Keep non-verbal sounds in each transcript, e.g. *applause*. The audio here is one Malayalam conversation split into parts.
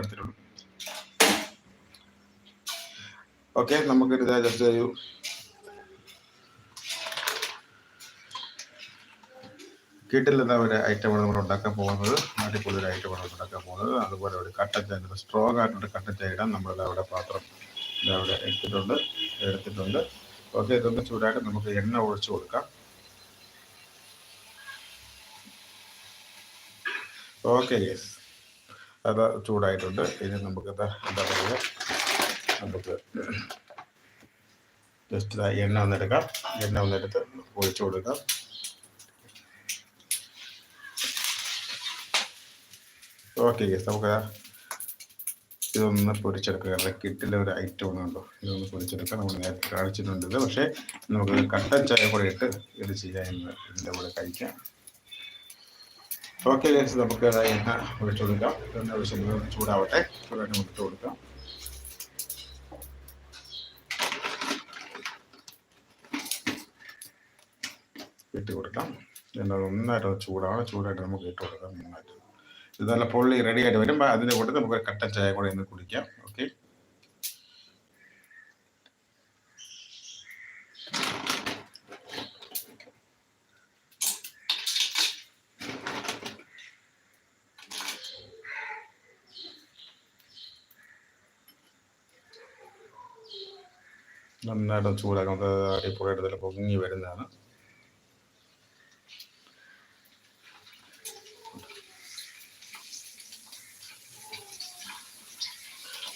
എടുത്തിട്ടുണ്ട് ഓക്കെ നമുക്ക് ഇത് ജസ്റ്റ് ഒരു കിട്ടില്ലെന്ന ഒരു ഐറ്റമാണ് നമ്മൾ ഉണ്ടാക്കാൻ പോകുന്നത്. അടിപൊളി ഒരു ഐറ്റമാണ് ഉണ്ടാക്കാൻ പോകുന്നത്. അതുപോലെ ഒരു കട്ടൻ ചായ സ്ട്രോങ് ആയിട്ടൊരു കട്ടൻ ചായ ഇടാൻ നമ്മൾ അവിടെ പാത്രം അവിടെ എടുത്തിട്ടുണ്ട് എടുത്തിട്ടുണ്ട്. ഓക്കെ ഇതൊന്ന് ചൂടായിട്ട് നമുക്ക് എണ്ണ ഒഴിച്ചു കൊടുക്കാം. ഓക്കെ യെസ് അത് ചൂടായിട്ടുണ്ട്. ഇനി നമുക്ക് എന്താ പറയുക? നമുക്ക് ജസ്റ്റ് എണ്ണ ഒന്നെടുക്കാം എണ്ണ ഒന്നെടുത്ത് ഒഴിച്ചു കൊടുക്കാം. ഓക്കെ ഗസ് നമുക്ക് ഇതൊന്ന് പൊരിച്ചെടുക്കുക കാരണം കിട്ടിലെ ഒരു ഐറ്റം ഉണ്ടോ ഇതൊന്ന് പൊരിച്ചെടുക്കാം. നമ്മൾ നേരത്തെ കാണിച്ചിട്ടുണ്ട് പക്ഷേ നമുക്ക് കട്ടൻ ചായ കൂടെ ഇട്ട് ഇത് ചെയ്യാൻ ഇതിന്റെ കൂടെ കഴിക്കാം. ഓക്കെ ലേസ് നമുക്ക് എണ്ണ ഒഴിച്ചു കൊടുക്കാം. എണ്ണ ഒഴിച്ച് ചൂടാവട്ടെ. ചൂടായിട്ട് ഒഴിച്ചു കൊടുക്കാം. ഇട്ട് കൊടുക്കാം. എണ്ണ നന്നായിട്ട് ചൂടാവണം. ചൂടായിട്ട് നമുക്ക് ഇട്ട് കൊടുക്കാം നന്നായിട്ട്. ഇത് നല്ല പൊള്ളി റെഡി ആയിട്ട് വരുമ്പോൾ അതിന്റെ കൂടെ നമുക്ക് ഒരു കട്ടൻ ചായ കൂടെ ഇന്ന് കുടിക്കാം ഓക്കെ നന്നായിട്ട് ചൂടാക്കുന്നത് അടിപൊളിയായിട്ട് ഇതിൽ പൊങ്ങി വരുന്നതാണ്.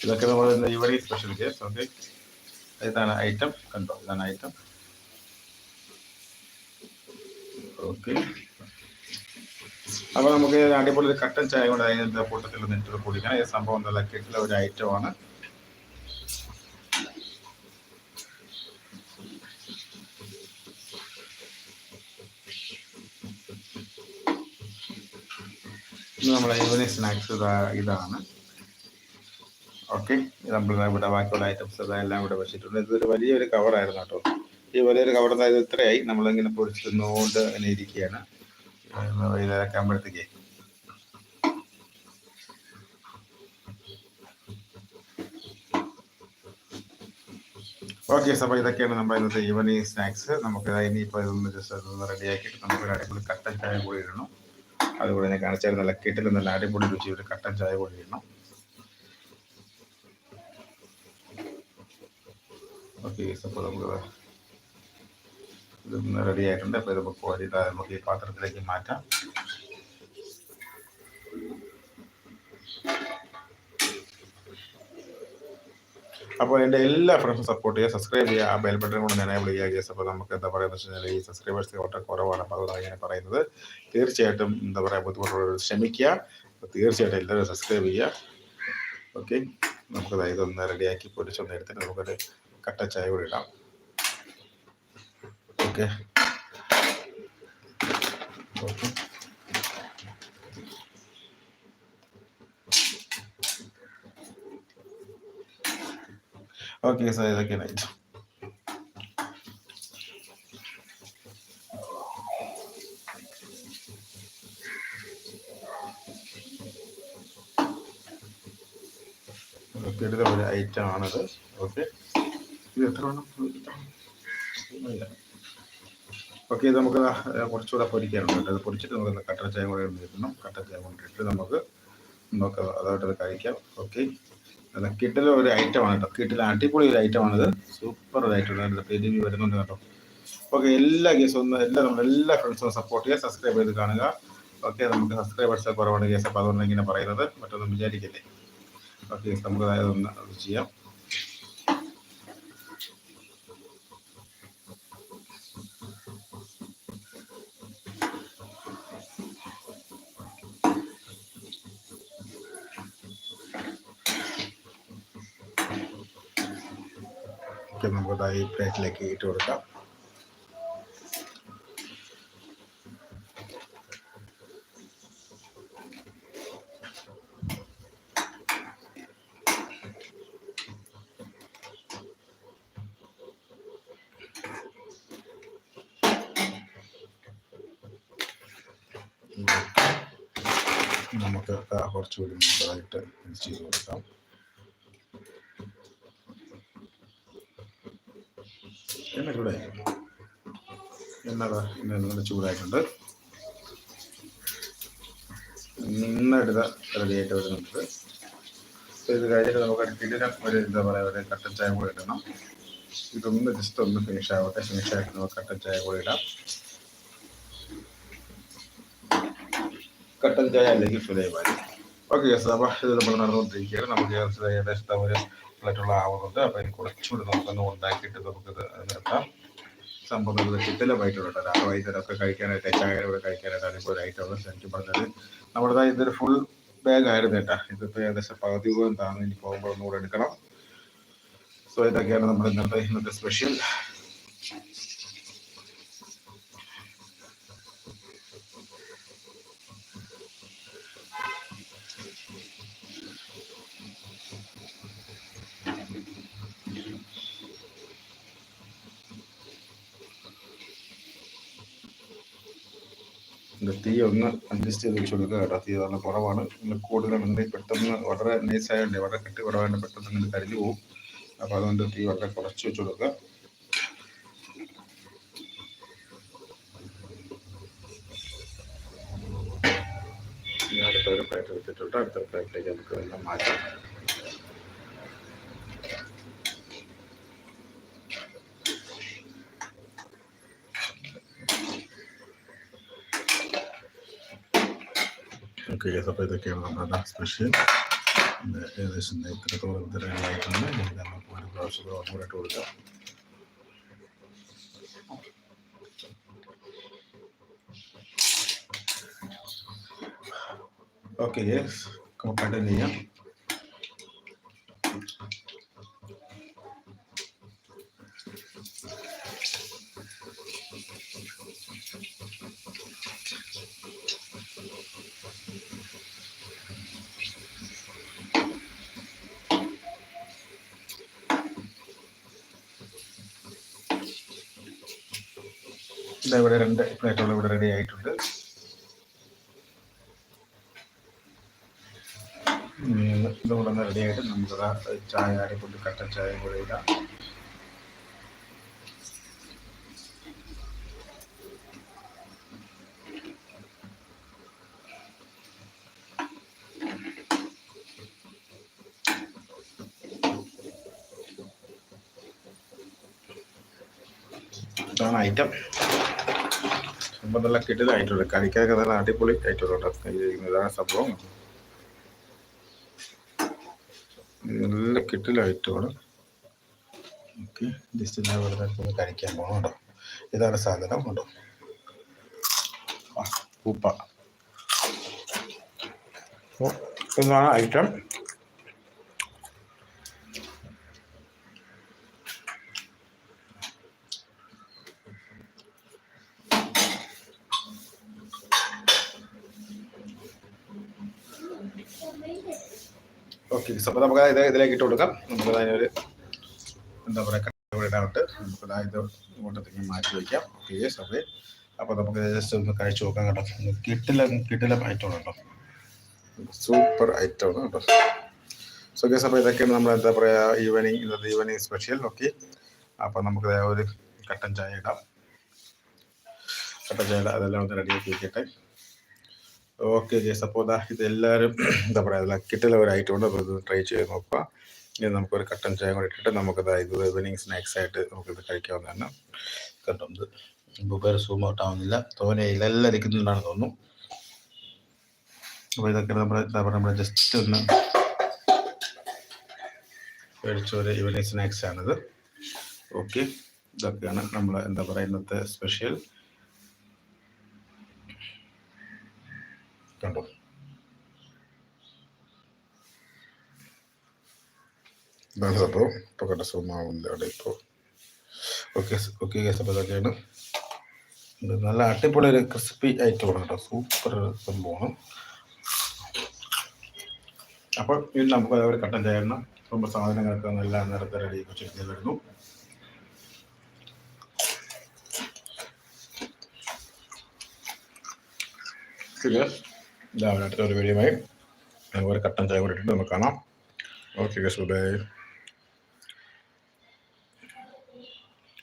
ഇതൊക്കെ നമ്മൾ ഇവിടെ സ്പെഷ്യൽ കേസ് ഓക്കെ ഇതാണ് ഐറ്റം കണ്ടോ? ഇതാണ് ഐറ്റം ഓക്കെ അപ്പോൾ നമുക്ക് അടിപൊളി ഒരു കട്ടൻ ചായ കൊണ്ട് അതിന്റെ കൂട്ടത്തിൽ നിന്നിട്ട് കുടിക്കണം ഈ സംഭവം നല്ല കിട്ടുന്ന ഒരു ഐറ്റമാണ് നമ്മളെ ഈവനിങ് സ്നാക്സ് ഇതാണ്. ഓക്കെ നമ്മൾ ഇവിടെ ബാക്കിയുള്ള ഐറ്റംസ് എല്ലാം ഇവിടെ വെച്ചിട്ടുണ്ട്. ഇതൊരു വലിയൊരു കവറായിരുന്നു കേട്ടോ. ഈ വലിയൊരു കവർ ഇത് ഇത്രയായി. നമ്മളിങ്ങനെ പൊടിച്ച് തിന്നുകൊണ്ട് അങ്ങനെ ഇരിക്കുകയാണ് വൈകുന്നേരമൊക്കെ ആകുമ്പോഴത്തേക്ക് ഓക്കെ അപ്പോൾ ഇതൊക്കെയാണ് നമ്മുടെ ഇന്നത്തെ ഈവനിങ് സ്നാക്സ് നമുക്ക് ഇനിയിപ്പോൾ ഇതൊന്ന് ജസ്റ്റ് അതൊന്ന് റെഡിയാക്കിയിട്ട് നമുക്ക് അടിപൊളി കട്ടൻ ചായ കൂടി ഇടണം. അതുകൂടെ തന്നെ കാണിച്ചാൽ നല്ല കിട്ടിൽ നല്ല അടിപൊളി രുചി ഒരു കട്ടൻ ചായ പോലെ ഇടണം. ഇതൊന്ന് റെഡി ആയിട്ടുണ്ട്. അപ്പോൾ ഇത് നമുക്ക് ഈ പാത്രത്തിലേക്ക് മാറ്റാം. അപ്പോൾ എന്റെ എല്ലാ ഫ്രണ്ട്സും സപ്പോർട്ട് ചെയ്യുക സബ്സ്ക്രൈബ് ചെയ്യുക ആ ബെൽ ബട്ടൺ കൊണ്ട് എനേബിൾ ചെയ്യുക കേസ് അപ്പോൾ നമുക്ക് എന്താ പറയുക വെച്ച് കഴിഞ്ഞാൽ ഈ സബ്സ്ക്രൈബേഴ്സ് വളരെ കുറവാണ്. അപ്പോൾ അതാണ് ഞാൻ പറയുന്നത്. തീർച്ചയായിട്ടും എന്താ പറയുക ബുദ്ധിമുട്ടുള്ളവർ ക്ഷമിക്കുക. തീർച്ചയായിട്ടും എല്ലാവരും സബ്സ്ക്രൈബ് ചെയ്യുക. ഓക്കെ നമുക്ക് ഇതൊന്ന് റെഡിയാക്കി പൊരിച്ചൊന്ന് എടുത്തിട്ട് നമുക്കൊരു കട്ട ചായ കൂടി ഇടാം. ഓക്കെ ഓക്കെ ഓക്കെ സാർ ഇതൊക്കെ ഐറ്റം കിടുന്ന ഒരു ഐറ്റം ആണത് ഓക്കെ ഇത് എത്ര ഓക്കെ ഇത് നമുക്ക് കുറച്ചുകൂടെ പൊരിക്കാനുണ്ട് അത് പൊരിച്ചിട്ട് നമുക്ക് കട്ടൻ ചായ കൂടെ ഇടണം കട്ടൻ ചായ കൊണ്ടിട്ട് നമുക്ക് നമുക്ക് അതായിട്ട് കഴിക്കാം ഓക്കെ അല്ല കിട്ടിലെ ഒരു ഐറ്റം ആണ് കേട്ടോ കിട്ടിലെ അടിപൊളി ഒരു ഐറ്റം ഐറ്റമാണിത് സൂപ്പർ ഒരു ഐറ്റം ആണ്. പെരുമി വരുന്നുണ്ട് കേട്ടോ. ഓക്കെ എല്ലാ കേസും ഒന്ന് എല്ലാ നമ്മൾ എല്ലാ ഫ്രണ്ട്സും സപ്പോർട്ട് ചെയ്യുക സബ്സ്ക്രൈബ് ചെയ്ത് കാണുക. ഓക്കെ നമുക്ക് സബ്സ്ക്രൈബേഴ്സ് കുറവാണ് കേസ് അപ്പോൾ അതുകൊണ്ട് ഇങ്ങനെ പറയുന്നത്. മറ്റൊന്നും വിചാരിക്കില്ലേ. ഓക്കെ നമുക്ക് അതായത് ഒന്ന് അത് ചെയ്യാം. ബാക്കി നമുക്ക് ഈ പ്ലേറ്റിലേക്ക് ഇട്ട് കൊടുക്കാം. നമുക്ക് കുറച്ചുകൂടി നല്ലതായിട്ട് ചെയ്ത് കൊടുക്കാം. എണ്ണ ചൂടായിട്ടുണ്ട് എണ്ണ എണ്ണ നല്ല ചൂടായിട്ടുണ്ട്. നിന്നെടുത്ത റെഡിയായിട്ട് വരുന്നുണ്ട്. അപ്പോൾ ഇത് കഴിഞ്ഞിട്ട് നമുക്ക് കിടിലം ഒരു എന്താ പറയുക ഒരു കട്ടൻ ചായ കൂടെ ഇടണം. ഇതൊന്ന് ജസ്റ്റ് ഒന്ന് ഫിനിഷ് ആവട്ടെ ഫിനിഷ് ആയിട്ട് നമുക്ക് കട്ടൻ ചായ കൂടെ ഇടാം. കട്ടൻ ചായ അല്ലെങ്കിൽ ഫിലേവാരി ഓക്കെ യെസ് ഇത് നമ്മൾ നടന്നുകൊണ്ടിരിക്കുകയാണ്. നമുക്ക് ഏകദേശം ഒരു പ്ലേറ്റുള്ള ആവുന്നുണ്ട്. അപ്പോൾ അതിന് കുറച്ചുകൂടി നമുക്കൊന്ന് ഉണ്ടാക്കിയിട്ട് നമുക്കിത് നിർത്താം. സംഭവം ഇത് ചിത്തലമായിട്ടുള്ള രാവിലെ ഒക്കെ കഴിക്കാനായിട്ട് ചായയുടെ കൂടെ കഴിക്കാനായിട്ടാണ് ഇപ്പോൾ ഒരു ഐറ്റം എനിക്ക് പറഞ്ഞത് നമ്മുടെ ഇതൊരു ഫുൾ ബാഗ് ആയിരുന്നു കേട്ടാ. ഇതിപ്പോൾ ഏകദേശം പകുതി പോകുന്നതാണ് ഇനി പോകുമ്പോൾ ഒന്നുകൂടെ എടുക്കണം. സോ ഇതൊക്കെയാണ് നമ്മുടെ ഇന്നത്തെ ഇന്നത്തെ സ്പെഷ്യൽ തീ ഒന്ന് അഡ്ജസ്റ്റ് ചെയ്ത് വെച്ച് കൊടുക്കുക കേട്ടോ തീ വളരെ കുറവാണ് നിങ്ങൾ കൂടുതലുണ്ടെങ്കിൽ പെട്ടെന്ന് വളരെ നൈസ് ആയതുകൊണ്ട് വളരെ കെട്ടി കുറവായതുകൊണ്ട് പെട്ടെന്ന് നിങ്ങൾ കരിഞ്ഞു പോകും. അപ്പോൾ അതുകൊണ്ട് തീ വളരെ കുറച്ച് വെച്ച് കൊടുക്കുക ഇനി അടുത്ത പ്ലേറ്റ് വെച്ചിട്ടുണ്ട് അടുത്ത പ്ലേറ്റിലേക്ക് നമുക്ക് എല്ലാം മാറ്റാം. ഓക്കെ അപ്പോൾ ഇതൊക്കെയാണ് നമ്മുടെ സ്പെഷ്യൽ ഏകദേശം ഇത്രത്തോളം ഇത്തരങ്ങളായിട്ടുണ്ട് ഇനി നമുക്ക് ഒരു പ്രാവശ്യം ഇട്ട് കൊടുക്കാം ഓക്കെ കണ്ടിന്യൂ ചെയ്യാം. ഇവിടെ രണ്ട് പ്ലേറ്റുകൾ ഇവിടെ റെഡി ആയിട്ടുണ്ട്. ഇതുകൂടെ റെഡി ആയിട്ട് നമുക്ക് ചായ അരിപ്പൊട്ട് കട്ടൻ ചായ കൂടെ ഇടാം. ഐറ്റം സംഭവം നല്ല കിട്ടിലായിട്ടുണ്ട് കഴിക്കാനൊക്കെ നല്ല അടിപൊളി ആയിട്ടുള്ള ഇതാണ് സംഭവം. നല്ല കിട്ടിലായിട്ടുമാണ് ഓക്കെ. ജസ്റ്റ് ഞാൻ ഇവിടെ നിന്ന് കഴിക്കാൻ പോകണം കേട്ടോ. ഇതാണ് സാധനം കേട്ടോ. ഉപ്പ. ഇതാണ് ഐറ്റം ഓക്കെ അപ്പോൾ നമുക്ക് ഇത് ഇതിലേക്ക് ഇട്ട് കൊടുക്കാം. നമുക്ക് അതിനൊരു എന്താ പറയുക ഇടാനായിട്ട് നമുക്ക് ഇത് ഇങ്ങോട്ടത്തേക്ക് മാറ്റി വയ്ക്കാം ഓക്കെ സോറി അപ്പോൾ നമുക്ക് ജസ്റ്റ് ഒന്ന് കഴിച്ചു നോക്കാം കേട്ടോ. കിട്ടില്ല കിട്ടില്ല ഐറ്റം കേട്ടോ സൂപ്പർ ഐറ്റം ആണ് കേട്ടോ. സോ ഗസ് അപ്പോൾ ഇതൊക്കെയാണ് നമ്മൾ എന്താ പറയുക ഈവനിങ് ഇന്നത്തെ ഈവനിങ് സ്പെഷ്യൽ ഓക്കെ അപ്പോൾ നമുക്ക് ഒരു കട്ടൻ ചായ ഇടാം. കട്ടൻ ചായ അതെല്ലാം ഒന്ന് റെഡിയാക്കി വയ്ക്കട്ടെ ഓക്കെ ജേസ് അപ്പോൾ ഇതാ ഇതെല്ലാവരും *clears throat* എന്താ പറയുക ഉണ്ട് അപ്പോൾ ഇത് ട്രൈ ചെയ്ത് നോക്കുക. ഇനി നമുക്കൊരു കട്ടൻ ചായ കൂടി ഇട്ടിട്ട് നമുക്കിത് ഇത് ഈവനിങ് സ്നാക്സ് ആയിട്ട് നമുക്കിത് കഴിക്കാവുന്നതാണ്. കണ്ടത് ഇത് മൊബൈൽ സൂം ഔട്ട് ആവുന്നില്ല. തോനെ ഇതെല്ലാം ഇരിക്കുന്നുണ്ടാണ് തോന്നുന്നു. അപ്പോൾ ഇതൊക്കെ നമ്മൾ എന്താ പറയുക നമ്മൾ ജസ്റ്റ് ഒന്ന് മേടിച്ചൊരു ഈവനിങ് സ്നാക്സ് ആണിത്. ഓക്കെ ഇതൊക്കെയാണ് നമ്മൾ എന്താ പറയുക ഇന്നത്തെ സ്പെഷ്യൽ കണ്ടോ? ഇതാണ് സംഭവം ഇപ്പോൾ കണ്ട സുഖമാവുന്നില്ല അവിടെ ഇപ്പോൾ ഓക്കെ ഓക്കെ ഗ്യാസ് അപ്പോൾ ഇതൊക്കെയാണ്. നല്ല അടിപൊളി ഒരു ക്രിസ്പി ഐറ്റമാണ് കേട്ടോ. സൂപ്പർ സംഭവമാണ്. അപ്പോൾ ഇനി നമുക്ക് അതേപോലെ കട്ടൻ ചേരണം നമ്മൾ സാധനങ്ങളൊക്കെ നല്ല നേരത്തെ റെഡി വെച്ചിട്ട് വരുന്നു. Yes. അടുത്ത ഒരു വീഡിയോയുമായി അതുപോലെ കട്ടൻ ചായ കൂടെ ഇട്ടിട്ട് നമുക്ക് കാണാം. Okay guess by